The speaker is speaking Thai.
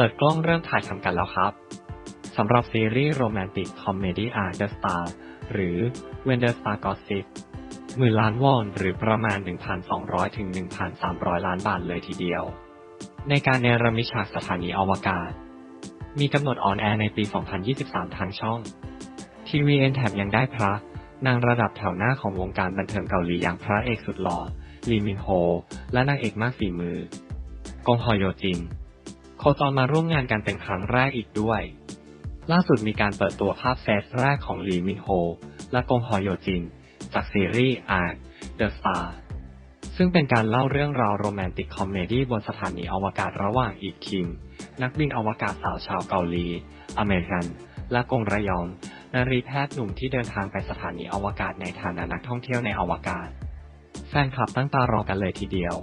เปิดกล้องเริ่มถ่ายทำกันแล้วครับสำหรับซีรีส์โรแมนติกคอมเมดี้อาร์เดอร์สตาร์หรือ When the Star Gossip หมื่นล้านวอนหรือประมาณ 1,200 ถึง 1,300 ล้านบาทเลยทีเดียว ในการเนรมิตฉากสถานีอวกาศ มีกำหนดออนแอร์ในปี 2023 ทางช่อง ทีวีเอ็นแถบยังได้พระ นางระดับแถวหน้าของวงการบันเทิงเกาหลีอย่างพระเอกสุดหล่อลีมินโฮ และนางเอกมากฝีมือกงฮอโยจิน โคจรมาร่วมงานกันเป็นครั้งแรกอีกด้วย ล่าสุดมีการเปิดตัวภาพเซตแรกของลีมินโฮ และกงฮอโยจิน จากซีรีส์ Ark The Star ซึ่งเป็นการเล่าเรื่องราวโรแมนติกคอมเมดี้บนสถานีอวกาศระหว่างอีกคิม นักบินอวกาศสาวชาวเกาหลี อเมริกัน และกงระยองนารีแพทย์หนุ่มที่เดินทางไปสถานีอวกาศในฐานะนักท่องเที่ยวในอวกาศ แฟนคลับตั้งตารอกันเลยทีเดียว